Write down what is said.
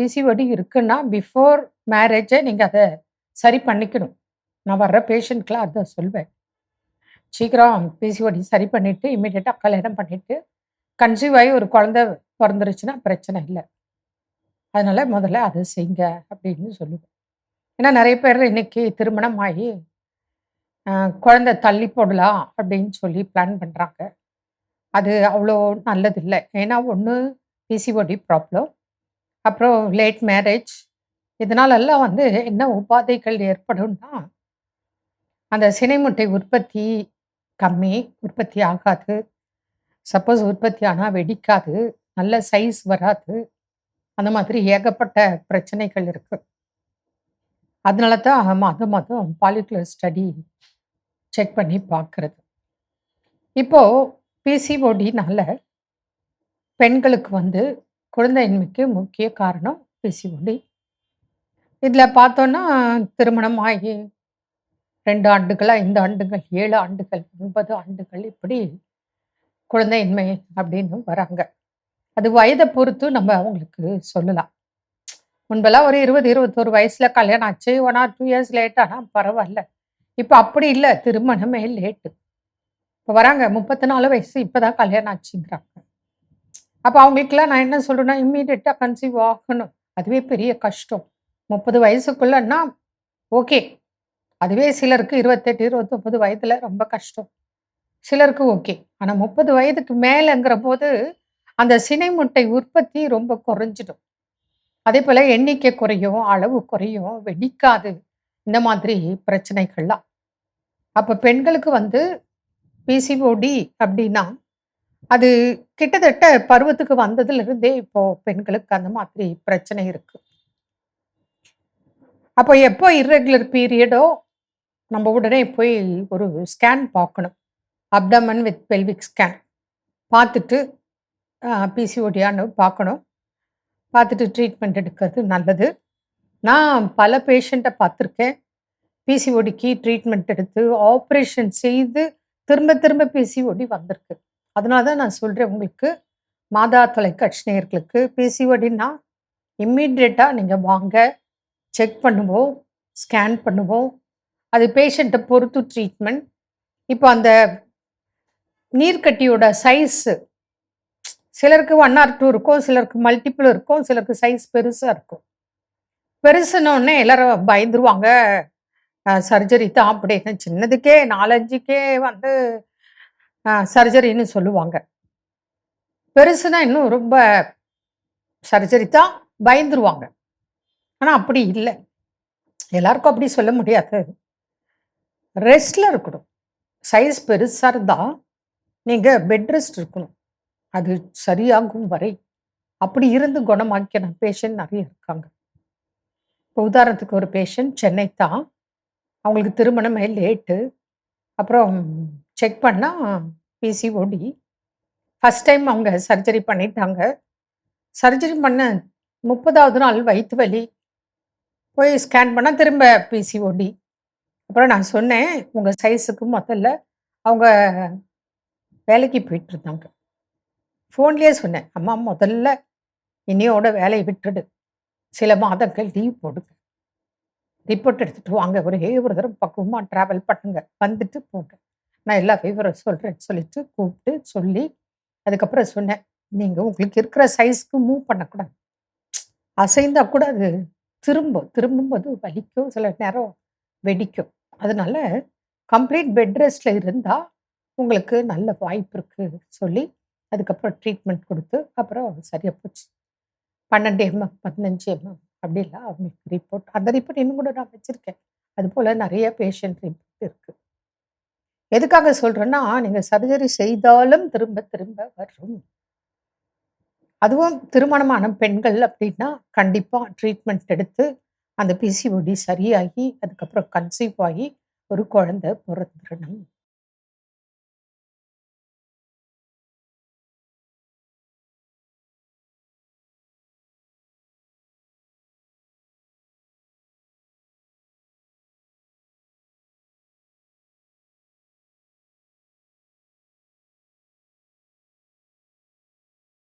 PCOD இருக்குன்னா before மேரேஜே நீங்கள் அதை சரி பண்ணிக்கணும். நான் வர்ற பேஷண்ட்க்குலாம் அதை சொல்வேன். சீக்கிரம் பிசிஓடி சரி பண்ணிவிட்டு இம்மிடியட்டாக கல்யாணம் பண்ணிவிட்டு கன்சீவ் ஆகி ஒரு குழந்தை பிறந்துருச்சுன்னா பிரச்சனை இல்லை. அதனால் முதல்ல அதை செய்யுங்க அப்படின்னு சொல்லுவேன். ஏன்னா நிறைய பேர் இன்னைக்கு திருமணம் ஆகி குழந்தை தள்ளி போடலாம் அப்படின்னு சொல்லி பிளான் பண்ணுறாங்க அது அவ்வளோ நல்லதில்லை. ஏன்னா ஒன்று பிசிஓடி ப்ராப்ளம் அப்புறம் லேட் மேரேஜ் இதனாலெல்லாம் வந்து என்ன உபாதைகள் ஏற்படும்னா அந்த சினைமுட்டை உற்பத்தி கம்மி உற்பத்தி ஆகாது. சப்போஸ் உற்பத்தி ஆனால் வெடிக்காது நல்ல சைஸ் வராது. அந்த மாதிரி ஏகப்பட்ட பிரச்சனைகள் இருக்குது அதனால தான் மாதம் மதம் பாலிகுலர் ஸ்டடி செக் பண்ணி பார்க்குறது. இப்போது பிசிஓடினால பெண்களுக்கு வந்து குழந்தையின்மைக்கு முக்கிய காரணம் பிசிஓடி. இதில் பார்த்தோன்னா திருமணம் ஆகி ரெண்டு ஆண்டுகள் ஐந்து ஆண்டுகள் ஏழு ஆண்டுகள் ஒன்பது ஆண்டுகள் இப்படி குழந்தையின்மை அப்படின்னு வராங்க. அது வயதை பொறுத்து நம்ம அவங்களுக்கு சொல்லலாம். முன்பெல்லாம் ஒரு இருபது இருபத்தோரு வயசுல கல்யாணம் ஆச்சு one or two years late ஆனால் பரவாயில்ல. இப்போ அப்படி இல்லை திருமணமே லேட்டு இப்போ வராங்க முப்பத்தி நாலு வயசு இப்போதான் கல்யாணம் ஆச்சுங்கிறாங்க. அப்போ அவங்களுக்குலாம் நான் என்ன சொல்றேன்னா இம்மீடியட்டாக கன்சீவ் ஆகணும். அதுவே பெரிய கஷ்டம். முப்பது வயசுக்குள்ளன்னா ஓகே அதுவே சிலருக்கு இருபத்தெட்டு இருபத்தொம்பது வயதுல ரொம்ப கஷ்டம். சிலருக்கு ஓகே ஆனால் முப்பது வயதுக்கு மேலேங்கிற போது அந்த சினை முட்டை உற்பத்தி ரொம்ப குறைஞ்சிடும். அதே போல் எண்ணிக்கை குறையும் அளவு குறையும் வெடிக்காது. இந்த மாதிரி பிரச்சனைகள்லாம். அப்போ பெண்களுக்கு வந்து பிசிஓடி அப்படின்னா அது கிட்டத்தட்ட பருவத்துக்கு வந்ததுல இருந்தே இப்போ பெண்களுக்கு அந்த மாதிரி பிரச்சனை இருக்கு. அப்போ எப்போ இர்ரெகுலர் பீரியடோ நம்ம உடனே போய் ஒரு ஸ்கேன் பார்க்கணும். அப்டமன் வித் பெல்விக் ஸ்கேன் பார்த்துட்டு பிசிஓடியான்னு பார்க்கணும். பார்த்துட்டு ட்ரீட்மெண்ட் எடுக்கிறது நல்லது. நான் பல பேஷண்ட்டை பார்த்துருக்கேன். பிசிஓடிக்கு ட்ரீட்மெண்ட் எடுத்து ஆப்ரேஷன் செய்து திரும்ப திரும்ப பிசிஓடி வந்திருக்கு. அதனால தான் நான் சொல்கிறேன் உங்களுக்கு மாதா தொலைக்காட்சி நேயர்களுக்கு பிசிஓடினா இம்மீடியட்டாக நீங்கள் வாங்க செக் பண்ணுவோம் ஸ்கேன் பண்ணுவோம். அது பேஷண்ட்டை பொறுத்து ட்ரீட்மெண்ட் இப்போ அந்த நீர்க்கட்டியோட சைஸு சிலருக்கு ஒன் ஆர் டூ இருக்கும் சிலருக்கு மல்டிப்புள் இருக்கும் சிலருக்கு சைஸ் பெருசாக இருக்கும். பெருசுனோடனே எல்லாரும் பயந்துருவாங்க. சர்ஜரி தான் அப்படின்னு. சின்னதுக்கே நாலஞ்சுக்கே வந்து சர்ஜரின்னு சொல்லுவாங்க. பெருசுனா இன்னும் ரொம்ப சர்ஜரி தான் பயந்துருவாங்க. ஆனால் அப்படி இல்லை. எல்லாருக்கும் அப்படி சொல்ல முடியாது. ரெஸ்டில் இருக்கணும். சைஸ் பெருசாக இருந்தால் நீங்கள் பெட் ரெஸ்ட் இருக்கணும். அது சரியாகும் வரை அப்படி இருந்து குணமாக்கின பேஷண்ட் நிறைய இருக்காங்க. இப்போ உதாரணத்துக்கு ஒரு பேஷண்ட் சென்னை தான். அவங்களுக்கு திருமணமே லேட்டு அப்புறம் செக் பண்ணால் பிசிஓடி ஃபஸ்ட் டைம் அவங்க சர்ஜரி பண்ணிட்டாங்க. சர்ஜரி பண்ண முப்பதாவது நாள் வயிற்று வலி. போய் ஸ்கேன் பண்ணால் திரும்ப பிசிஓடி அப்புறம் நான் சொன்னேன் உங்கள் சைஸுக்கு முதல்ல அவங்க வேலைக்கு போயிட்டு இருந்தாங்க. ஃபோன்லேயே சொன்னேன் அம்மா முதல்ல இனியோட வேலையை விட்டுடு. சில மாதங்கள் லீவ் போடுங்க. ரிப்போர்ட் எடுத்துகிட்டு வாங்க. ஒரே ஒரு தடவை பக்குவமாக ட்ராவல் பண்ணுங்க. வந்துட்டு போங்க. நான் எல்லா விவரம் சொல்கிறேன்னு சொல்லிட்டு கூப்பிட்டு சொல்லி அதுக்கப்புறம் சொன்னேன் நீங்கள் உங்களுக்கு இருக்கிற சைஸ்க்கு மூவ் பண்ணக்கூடாது. அசைந்தா கூட அது திரும்பும். திரும்பும்போது வலிக்கும். சில நேரம் வெடிக்கும். அதனால கம்ப்ளீட் பெட் ரெஸ்ட்டில் இருந்தால் உங்களுக்கு நல்ல வாய்ப்பு இருக்குது சொல்லி அதுக்கப்புறம் ட்ரீட்மெண்ட் கொடுத்து அப்புறம் சரியாக போச்சு. பன்னெண்டு எம்எம் பதினஞ்சு எம்எம் அப்படிலாம் அவங்களுக்கு ரிப்போர்ட் அந்த ரிப்போர்ட் இன்னும் கூட நான் வச்சுருக்கேன். அது போல் நிறைய பேஷண்ட் ரிப்போர்ட் எதுக்காக சொல்கிறேன்னா நீங்கள் சர்ஜரி செய்தாலும் திரும்ப திரும்ப வரும். அதுவும் திருமணமான பெண்கள் அப்படின்னா கண்டிப்பாக ட்ரீட்மெண்ட் எடுத்து அந்த பிசிஓடி சரியாகி அதுக்கப்புறம் கன்சீவ் ஆகி ஒரு குழந்தை பிறந்துடணும்.